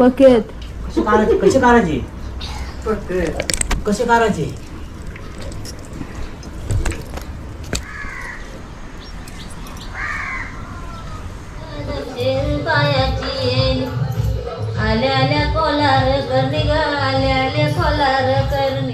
पकेत. कसे काढायचे कसे काढायचे कसे काढायचे आल्या आल्या कोलार करणी ग आल्या आल्या कोलार करणी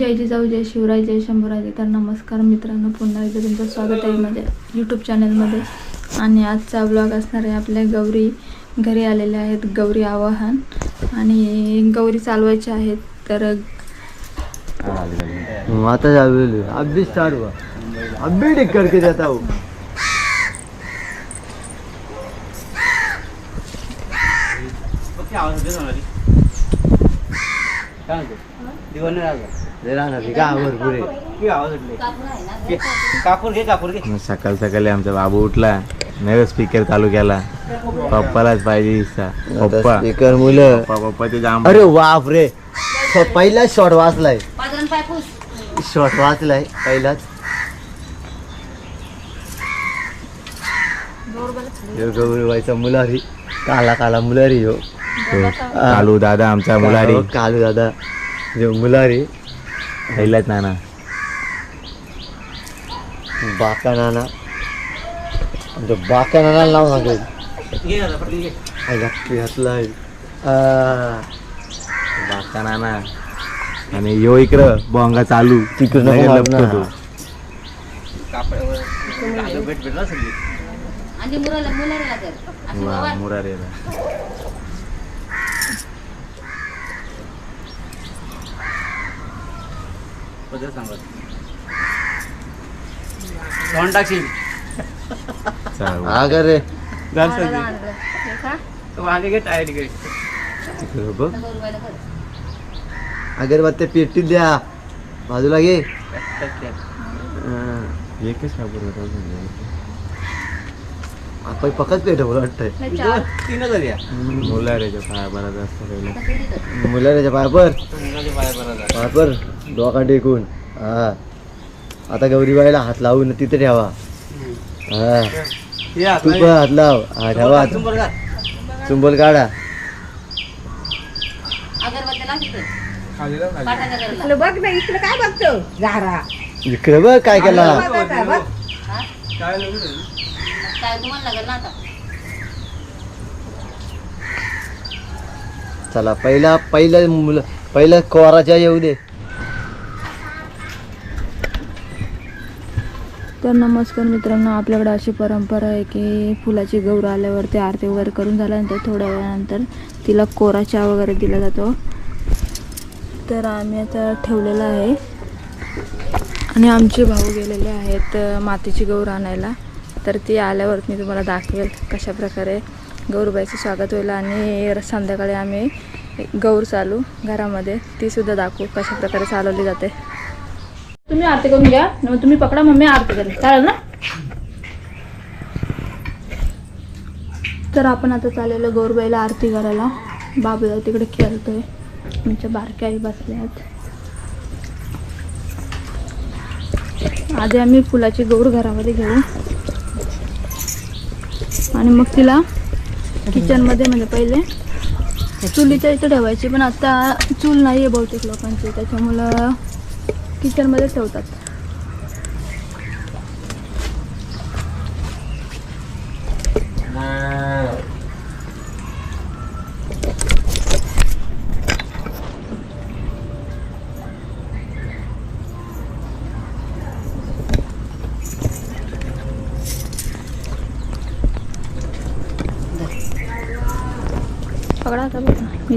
जय जिजाऊ जय शिवराय जय शंभूराजे तर. नमस्कार मित्रांनो पुन्हा एकदा तुमचं स्वागत आहे माझ्या यूट्यूब चॅनलमध्ये आणि आजचा ब्लॉग असणार आहे आपल्या गौरी घरी आलेल्या आहेत गौरी आवाहन. आणि गौरी चालवायच्या आहेत तर स्टार्ट हुआ अब भी ठीक करके जाता हूँ. भरपूर आहे कापूर घे कापूर घे. सकाळ सकाळी आमचा बाबू उठला. नाही स्पीकर चालू केला. पप्पालाच पाहिजे हिस्सा पप्पा. स्पीकर मुलं. पप्पा पप्पाचे जाम अरे बाप रे. पहिलाच शॉट वाचलाय. शॉट वाचलाय पहिलाच. ह्यो गौरवाईचा मुलारी. काला काला मुलारी हो कालू दादा आमचा मुलारी. कालू दादा. जो मुलारी. पहिलाच नाना बाका नाना आमच्या बाका नानाला नाव सांगेल घे दादा, पटकन घे. घातलाय बाका नाना आणि यो इकडं बोंगा चालू तिकडं नको लय मारू लपतो ना. तो. सगळी आणि मुलाला मुलाला लागेल असं वा, बाबा मुरारीला. बद्दल सांगा. तोंड टाकशील. अगं रे. टायर घे. अगरबत्त्या पेटीत द्या. बाजूला घे. हा. एकच कापूर. आपण पेट मला वाटतंय. तीन हजार या. मुलारीच्या पाया बराच असतं पहिलं. मुलाच्या पायापर मुलाच्या पाया बरं पायापर डोका टेकून हा. आता गौरीबाईला हात लावून तिथे ठेवा. हा. या तू पण हात लाव. हा ठेवा. चुंबल काढा. बघ ना इकडे काय बघतो? झारा. इकडे बघ काय केला. काय तुम्हाला लागेल ना आता? चला पहिला पहिला मुलं पहिला कोराच्या येऊ दे. तर नमस्कार मित्रांनो आपल्याकडे अशी परंपरा आहे की फुलाची गौर आल्यावरती आरती वगैरे करून झाल्यानंतर थोड्या वेळानंतर तिला कोरा चहा वगैरे दिला जातो. तर आम्ही आता ठेवलेलं आहे. आणि आमचे भाऊ गेलेले आहेत मातीची गौर आणायला. तर ती आल्यावर मी तुम्हाला दाखवेल कशा प्रकारे गौरबाईचं स्वागत होईल आणि संध्याकाळी आम्ही गौर चालू घरामध्ये. ती सुद्धा दाखवू कशाप्रकारे चालवली जाते. तुम्ही आरती करून घ्या. मग तुम्ही पकडा मम्मी आरती करेल चालेल ना? तर आपण आता चाललेलो गौरबाईला आरती करायला. बाबूला तिकडे खेळतोय. आमच्या बारक्या आई बसल्या आहेत. आधी आम्ही फुलाची गौर घरामध्ये घेऊ. आणि मग तिला किचनमध्ये म्हणजे पहिले चुलीच्या इथं ठेवायची. पण आता चूल नाही आहे बहुतेक लोकांची. त्याच्यामुळं किचनमध्ये ठेवतात.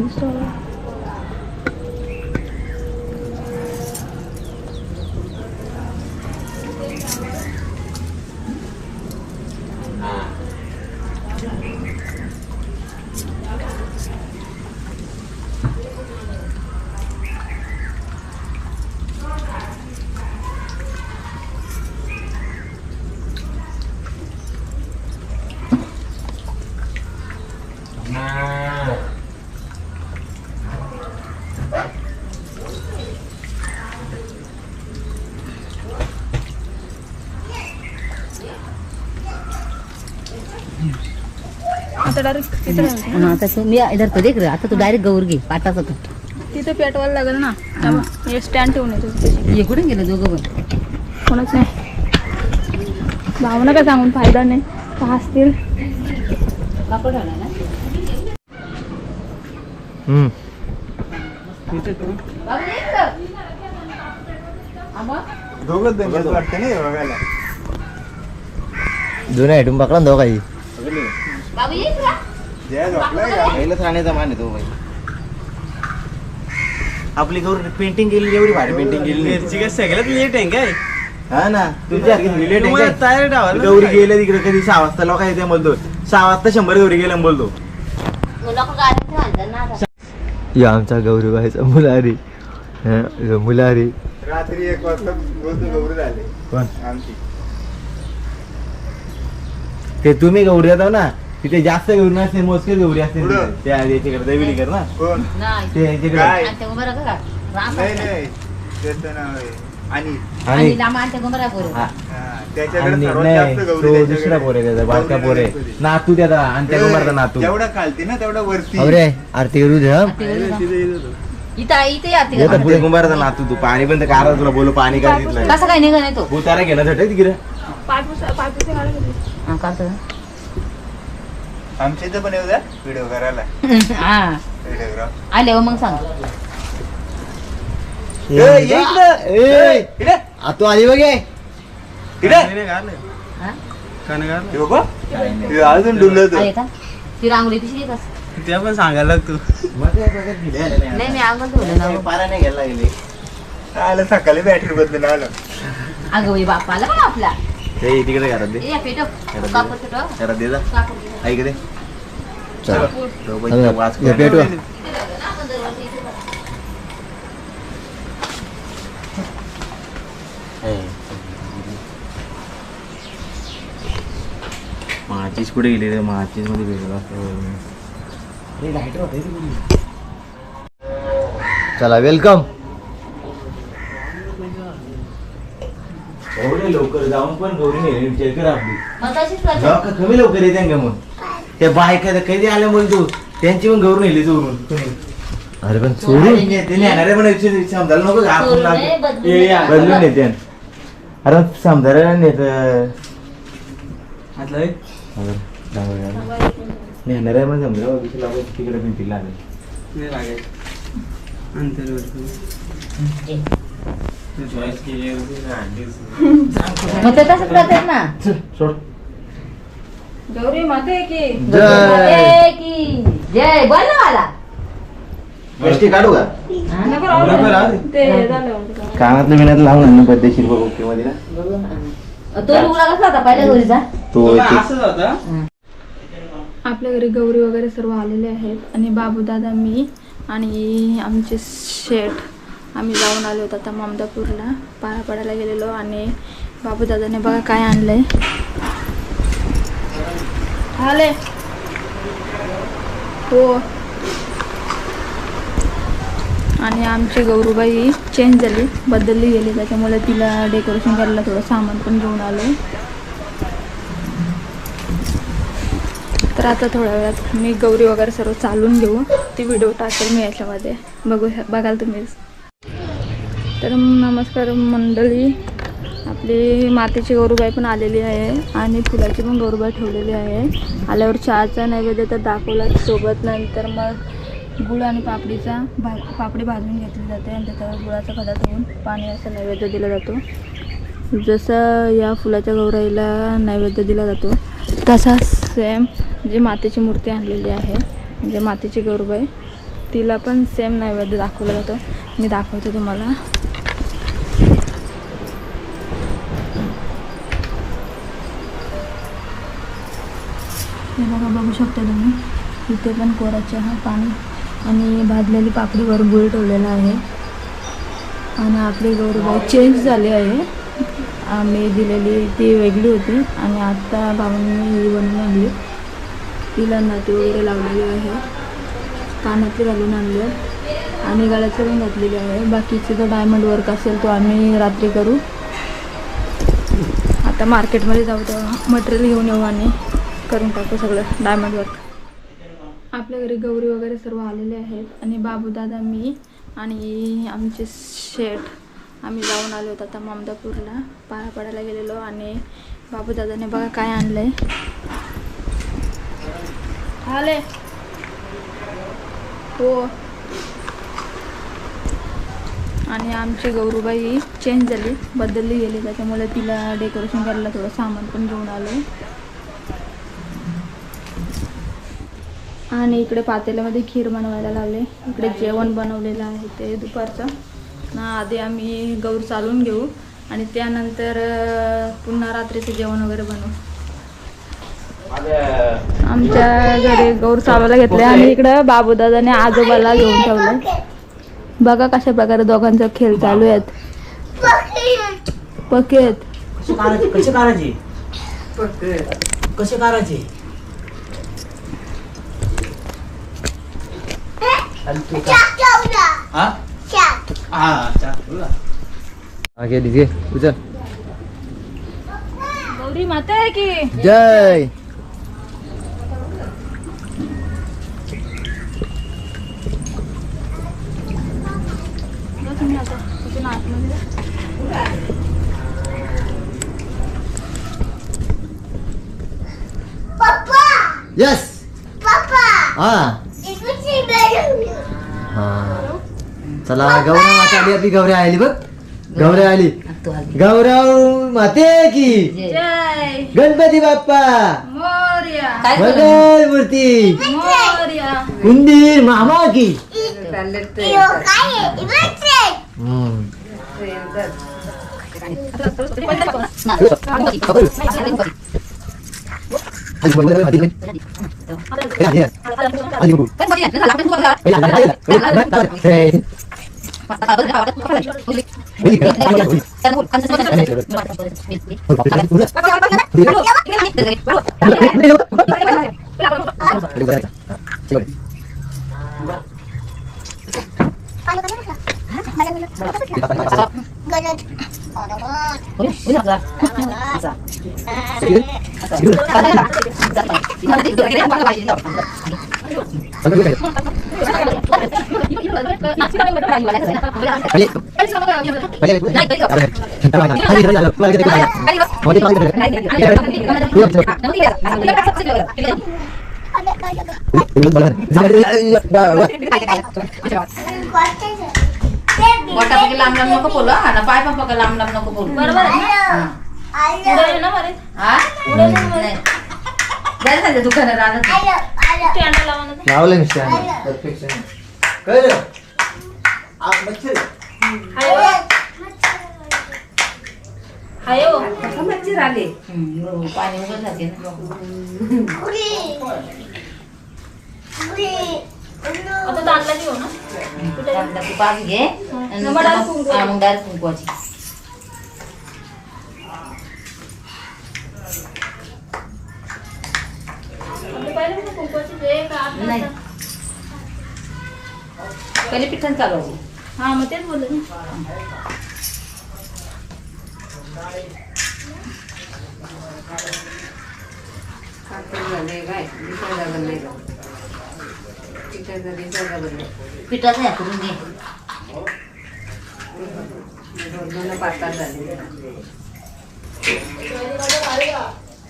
install. Nah. हा तसं मी इधर तो देख रे आता तू डायरेक्ट गौर घे पाटाचा तो. तिथे पेटवायला लागेल ना त्यामुळे हे स्टँड ठेवून येतो. हे कुठे गेलं दोघं पण? कोणच नाही. भावना काय सांगून फायदा नाही. का हम्म. जुन्या आयटम पकडा ना काही बाबू पहिलंच राहण्याचा मान येतो बाई आपली गौर पेंटिंग केली एवढी भारी पेंटिंग केली नाही. मिरची काय सगळ्यात लेट आहे काय? हा ना तुमच्या रिलेट तुम्हाला तयार गौरी गेल्या तिकडे कधी सहा वाजता लोक येते बोलतो. सहा वाजता शंभर गौरी गेल्या बोलतो. मुलं पण गाडी ठेवायला ना आता. या आमचा गौरीबाईचा मुलारी. हं, मुलारी. रात्री एक वाजता बोलतो गौरी झाले. कोण? आमची. ते तुम्ही गौरी जाता ना. तिथे जास्त गौरी नसते मोजके गौरी असते तिथे. त्या याच्याकडे देविलीकर ना. नाही. ते याच्याकडे. आणि ते उभं राहा का? राम आणि? आणि लांब आणि ते उभं राहा पोरं. हा. आणि नाही तो दुसरा पोर आहे त्याचा बारका पोर आहे. नातू त्याचा आणि त्या कुमारचा नातू. जेवढा खालती ना तेवढा वरती. अरे आरती करू दे हं. ते उभं राहा. इथं इथे या ते आणि त्या कुंभाराचा नातू तू पाणी पण कार तुला बोलू पाणी का घेतलं कसं काय निघा नाही तो? उतारा घेण्यासाठी तिकडे. पाच पाच. हा, काढतो आमच्या इथं पण येऊ द्या. व्हिडिओ करायला. हा. व्हिडिओग्राफ आल्यावर मग सांग. ए, ए, आ, तू आली बघ हे. हा? हे अजून डुलत आहे का? ती रांगोळी पिशवी घेत असं. त्या पण सांगायला लागतो. नाही मी अंगण ना. पारा नाही घ्यायला गेले आलं सकाळी बॅटरी बदलून आलं. अगं बाई बापा आला का आपला. ते तिकडे घरात दे. घरात दे. जा. ऐक दे चला. तो पैसे वाच हे पेटवा. माचीस कुठे गेली रे? माचीसमध्ये भेटला. चला वेलकम एवढे लवकर जाऊन पण गौरी नेली विचार कर आपली. मग तशीच करते. जाऊ का कमी लवकर येते का मग त्या बायका तर कधी आल्या मग तू? त्यांची पण गौर नेली चोरून. अरे पण चोरून ते नेणारे पण विचार- समजायला नको का आपण चोरून लागलो. नाही, बदलून ये, या, नेतात. बदलून नेते अरे समजायला नेत नेणारे समजा तिकडे भिंतीला आले मग ते तसंच करतात ना चल, सोड गौरी माते की जय जय की जय बोल ना मला गोष्टी काढू का हा? नको राहू नको राहू दे. दे. ते झालं कानातलं बिनात लावून ना पद्धतशीर बघू ओके मध्ये ना बघू ना. तो लुगडा कसला होता पहिल्या घरीचा तो ते- असंच होतं आपल्या घरी गौरी वगैरे सर्व आलेले आहेत आणि बाबू दादा मी आणि आमचे शेठ आम्ही जाऊन आलो होतो आता ममदापूरला. पाया पडायला गेलेलो आणि बाबू दादाने बघा काय आणलंय. आले. हो. आणि आमची गौरूबाई चेंज झाली बदलली गेली. त्याच्यामुळे तिला डेकोरेशन करायला थोडं सामान पण घेऊन आलो तर आता थोड्या वेळात मी गौरी वगैरे सर्व चालून घेऊ. ती व्हिडिओ टाकेल मी याच्यामध्ये. बघू बघाल तुम्हीच तर नमस्कार मंडळी. आपली मातेची गौरूबाई पण आलेली आहे आणि फुलाची पण गौरूबाई ठेवलेली आहे. आल्यावर चहाचा नैवेद्य तर दाखवला सोबत. नंतर मग गुळ आणि पापडीचा भा पापडी भाजून घेतली जाते आणि त्याच्यावर गुळाचा खडा ठेवून पाणी असं नैवेद्य दिला जातो. जसं या फुलाच्या गौराईला नैवेद्य दिला जातो तसा सेम जी मातेची मूर्ती आणलेली आहे म्हणजे मातीची गौरबाई तिला पण सेम नैवेद्य दाखवला जातो. मी दाखवते तुम्हाला. हे बघा बघू शकता तुम्ही. इथे पण कोरा चहा पाणी आणि भाजलेली पापडीवर गुळ ठेवलेला आहे. आणि आपली गौरबाई चेंज झाली आहे. आम्ही दिलेली ती वेगळी होती आणि आत्ता भावांनी ही बनवून आणली. तिला नाती वगैरे लावलेली आहे. कानातली घालून आणली आणि गळ्याचं पण घातलेली आहे. बाकीचे जो डायमंड वर्क असेल तो आम्ही रात्री करू. आता मार्केटमध्ये जाऊ तेव्हा मटेरियल घेऊन येऊ आणि करून टाकू सगळं डायमंड वर्क आपल्या घरी गौरी वगैरे सर्व आलेले आहेत. आणि बाबू दादा मी आणि आमचे शेठ. आम्ही जाऊन आलो होतो आता ममदापूरला. पाया पडायला गेलेलो आणि बाबू दादाने बघा काय आणलंय. आले. हो. आणि आमची गौरूबाई चेंज झाली. बदलली गेली. त्याच्यामुळे तिला डेकोरेशन करायला थोडं सामान पण घेऊन आलो आणि इकडे पातेल्यामध्ये खीर बनवायला लावले इकडे जेवण बनवलेलं आहे ते दुपारचं. ना आधी आम्ही गौर चालून घेऊ आणि त्यानंतर पुन्हा रात्रीचं जेवण वगैरे बनवू. आमच्या घरी गौर चालवायला घेतले आणि इकडं बाबूदादाने आजोबाला घेऊन ठेवलं बघा कशा प्रकारे दोघांचा खेळ चालू आहेत. पके आहेत. कसे करायचे कसे करायचे कसे काढायचे आणि तू का- हा? हा, चालेल. आगे दीजिए उचल गौरी माता आहे की जय जा तुम्ही आता तिथून चला गौरव माता आली आपली गौऱ्या आली बघ गौऱ्या आली गौरव माते की जय गणपती बाप्पा मोर्या काय झालं? मंगल मूर्ती मोर्या उंदीर मामा की चालले ते हम्म. बोटापैकी लांब लांब नको बोलू हा ना पाय पण पका लांब लांब नको बोलू बरोबर आहे हा. पुढे ये ना बरे हा? नाही. जायला सांगितलं दुकानात आणत स्टँड लावा ना लावलं मी stand. Perfection. कळलं? आ, मच्छर. हाय हो. कसं मच्छर आले? हम्म, हो, पाणी उघड जाते ना. आता दांडला घेऊ ना. त्यानंतर ती पाच घे. आणि मग डायरेक्ट कुंकू. हा, मग डायरेक्ट कुंकवाची आपले पहिले पण कुंकवाचे जे का आता- नाही. पहिले पिठण चालवायची हा मग तेच बोलले ना काकडी झाले काय दिसायला बनले पिठाचं दिसायला बनले पिठाचं ह्या करून घे दोन पातळ झाले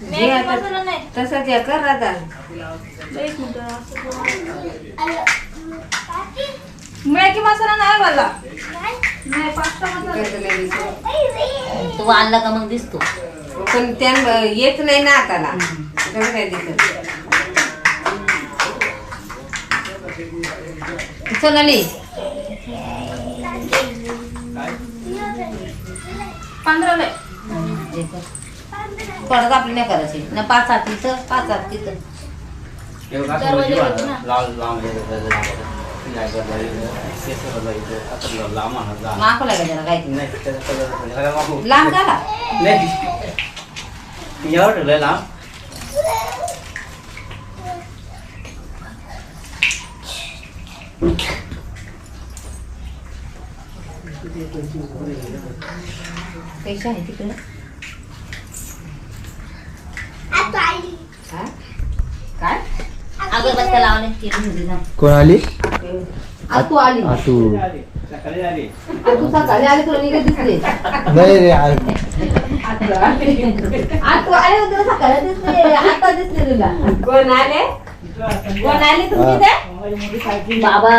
मी आता- मसाला नाही तसंच हे कर आता मॅगी मसाला नाही मला नाही पास्ता मसाला. कसं नाही दिसत. तू आणला का मग दिसतो? पण त्या येत नाही ना हाताला काय दिसत. सोनाली पंधरा लय. आपली नाही करायची. ना पाच हात तिथं पाच हात तिथं. लांब- घेतो ना. लांब- लांब हे बघा, लांब बघा. केस बघा इथं. आता लांब आहे, लांब. माको लागायचं जरा काय. लांब झाला ठेवलंय लांब पैसे आहे तिकडे काय काय अगरबत्ती आता लावले केली कोण आली तू आली. आतू. सकाळी आली. तू सकाळी आली तुला निघत दिसले. नाही रे आले होते सकाळी दिसले. आता दिसले तुला. कोण आले? कोण आले तुम्ही ते बाबा.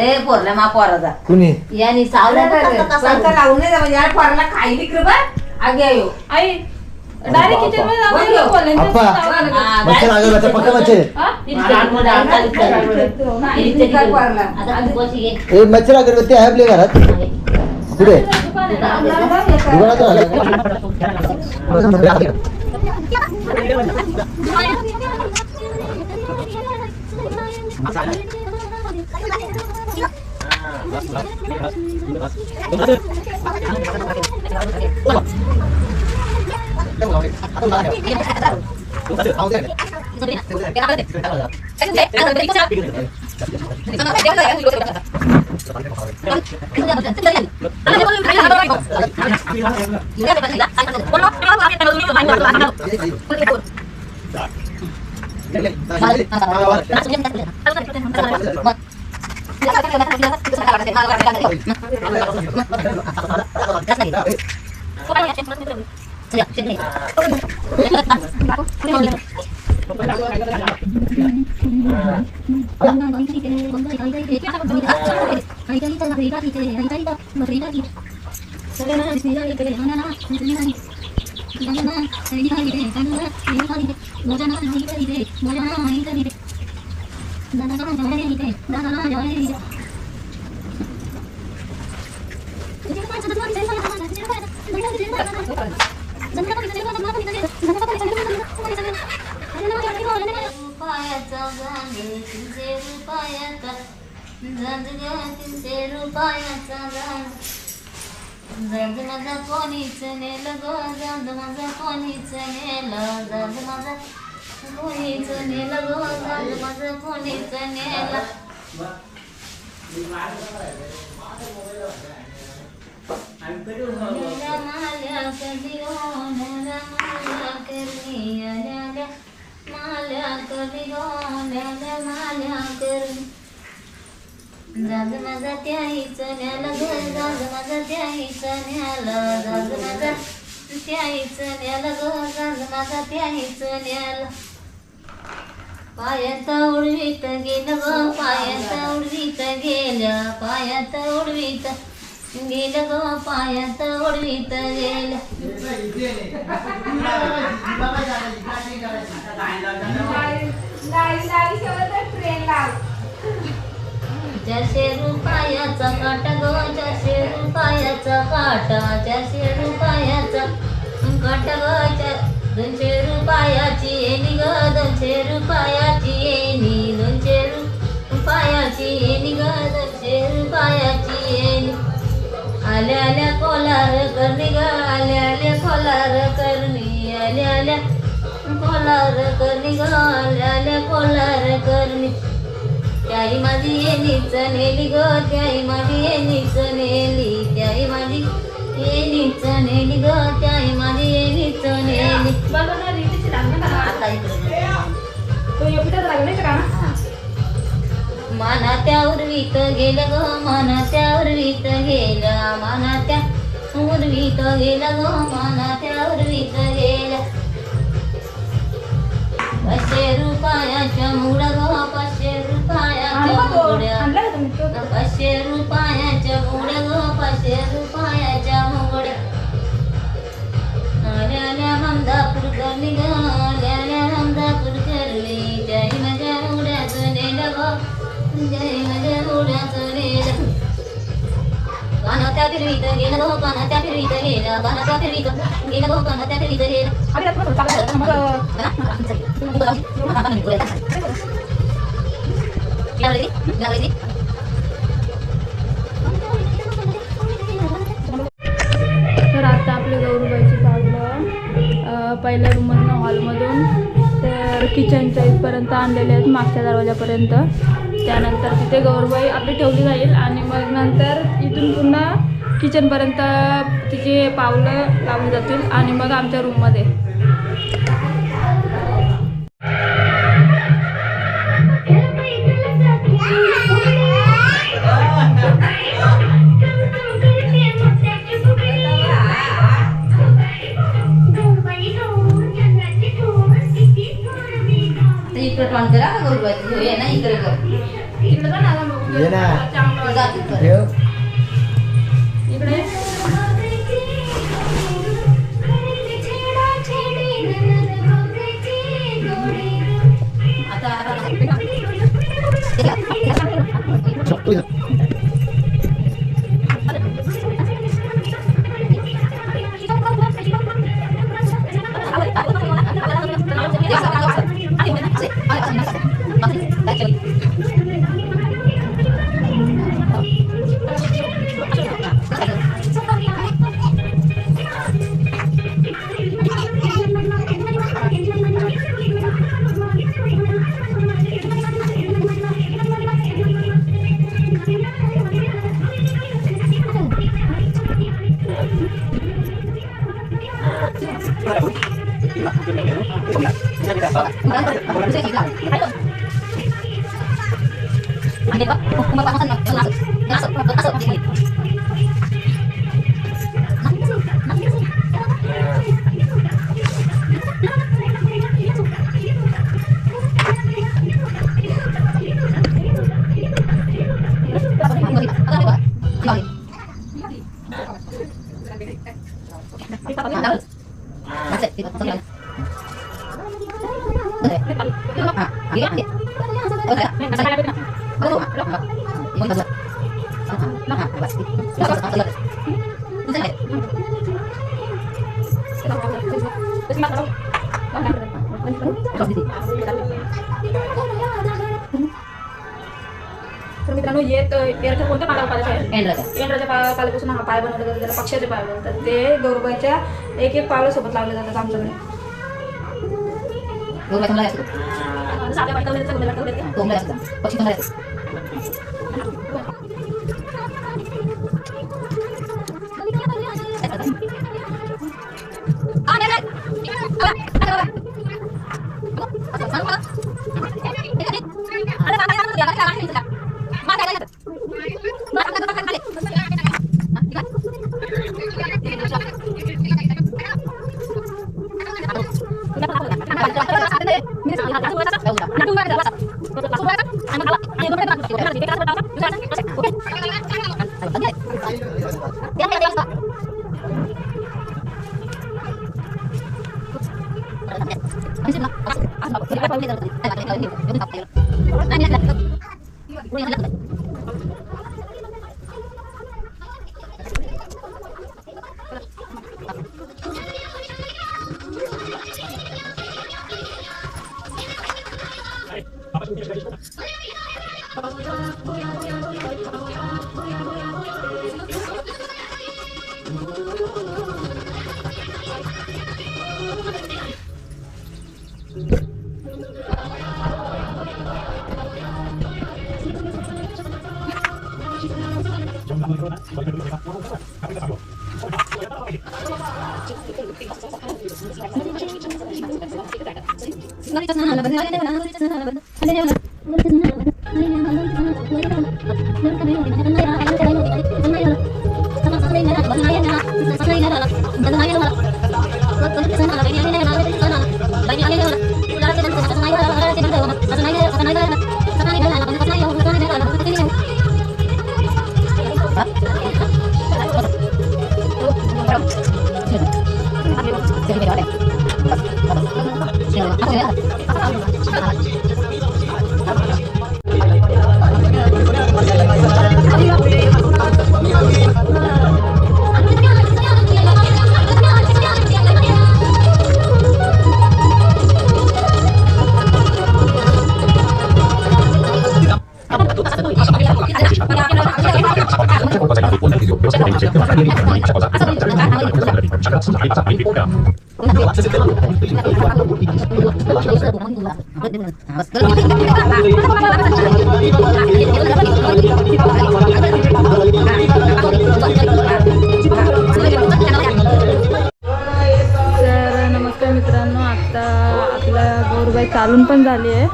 रे पोरला मा पोराचा. कुणी? यानी सावल्या पंखा लावून नाही म्हणजे पोराला बा आगे आयो. आई डायरेक्ट किचनमध्ये जाऊन बोल गं. बोलले अप्पा हा, मच्छर पक्का ए अगरबत्ती आहे आपल्या घरात. कुठे? तीनशे रुपयाचा Bukan ya, रुपयाचा गांड जग माझा कोणीच नेलं ग जग माझा कोणीच नेलं जग माझा कोणीच नेलं ग जग माझा कोणीच नेलं जाग माझा त्याही चण्याला घर जाग माझा त्याही चण्याला जाग माझा त्याही चण्याला घर जाग माझा त्याही चण्याला पायात उडवीत गेलं ग पायात उडवीत गेल्या पायात उडवीत गेलं ग पायात ओढवीत गेल्या चारशे रुपयाचा काट ग चारशे रुपयाचा काटा चारशे रुपयाचा काट ग दोनशे रुपयाची येणी ग दोनशे रुपयाची येणी दोनशे रुपयाची येणी ग दोनशे रुपयाची येणी. आल्या आल्या कोलार करणी ग आल्या आल्या कोलार करणी आल्या आल्या कोलार करणी ग आल्या आल्या कोलार करणी. त्याही माझी येणीच नेली ग त्याही माझी येणीच नेली त्याही माझी येणीच नेली ग त्याही माझी येणीच नेली. आता इकडे हा. माना त्या उर्वीत गेलं ग माना त्या उर्वीत गेल्या माना त्या उर्वीत गेलं ग माना त्या उर्वीत गेल्या पाचशे रुपयाच्या मुळ ग पाचशे रुपयाच्या मुळ्या पाचशे रुपयाच्या मुळ्या ग पाचशे रुपयाच्या मुळ्या आल्या आल्या हमदापूर करली ग आल्या जय माझ्या त्या फिरवीत गेलं गो त्या फिरवीत गेलं. काना फिरवीत गेलं गो त्या फिरवीत गेलं. तर आता आपल्या गौरूबाईची पावलं पहिल्या रूममधनं हॉलमधून तर किचनच्या इथपर्यंत आणलेले आहेत मागच्या दरवाजापर्यंत. त्यानंतर तिथे गौरबाई आपली ठेवली जाईल आणि मग नंतर इथून पुन्हा किचनपर्यंत तिचे पावलं लावली जातील आणि मग आमच्या रूममध्ये. इकडे करा गौरबाई हे ना इकडे कर ये ना तू Ang dito, kumapakasan ng nasot. Nasot, nasot, nasot. मित्रांनो येत याच्या कोणत्या पाला पाल्याचं आहे? एंड्राचा. एंड्राच्या पाल्यापासून हा पाय बनवला जातो त्याला पक्षाचे पाय बनवतात ते गौरबाईच्या एक एक पावलासोबत लावले जातात आमच्याकडे. गौरवाई तुम्हाला तुम्हाला 私は。मित्रांनो आता आपला गोरबाई चालून पण झाली आहे.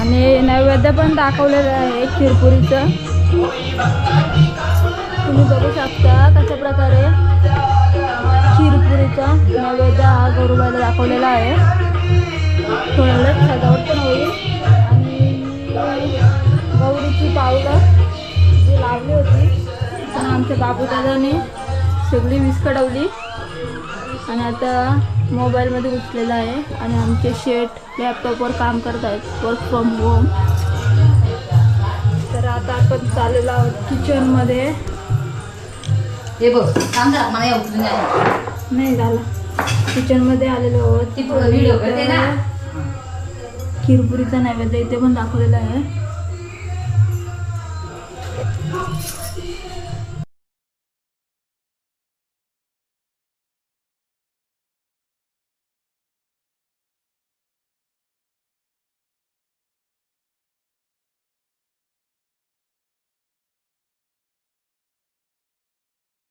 आणि नैवेद्य पण दाखवलेलं आहे खिरपुरीचं. तुम्ही बघू शकता कशा प्रकारे खीरपुरीचा नैवेद्य हा गौरबाईला दाखवलेला आहे. थोड्यालाच सजावट पण होईल. गौरीची पावलं जी लावली होती पण आमच्या बाबूदादाने सगळी विस्कडवली. आणि आता मोबाईलमध्ये उठलेला आहे आणि आमचे शेट लॅपटॉपवर काम करत आहेत वर्क फ्रॉम होम तर आता आपण चाललेलो आहोत किचनमध्ये हे बघ सांग जरा मला या उतरून जायला. नाही झालं. किचनमध्ये आलेलो ती व्हिडिओ करते ना. खीरपुरीचा नैवेद्य इथे पण दाखवलेला आहे.